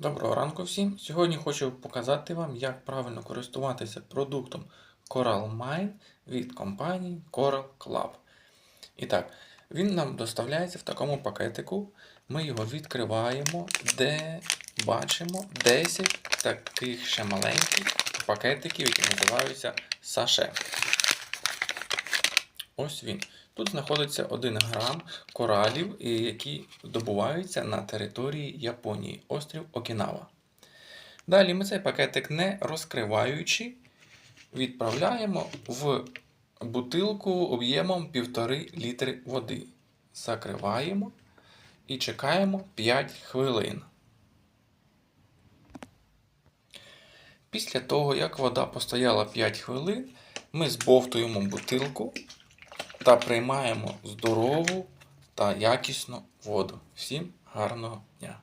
Доброго ранку всім. Сьогодні хочу показати вам, як правильно користуватися продуктом Coral Mine від компанії Coral Club. І так, він нам доставляється в такому пакетику. Ми його відкриваємо, де бачимо 10 таких ще маленьких пакетиків, які називаються саше. Ось він. Тут знаходиться 1 грам коралів, які добуваються на території Японії, острів Окінава. Далі ми цей пакетик не розкриваючи, відправляємо в бутилку об'ємом 1,5 літри води. Закриваємо і чекаємо 5 хвилин. Після того, як вода постояла 5 хвилин, ми збовтуємо бутилку та приймаємо здорову та якісну воду. Всім гарного дня!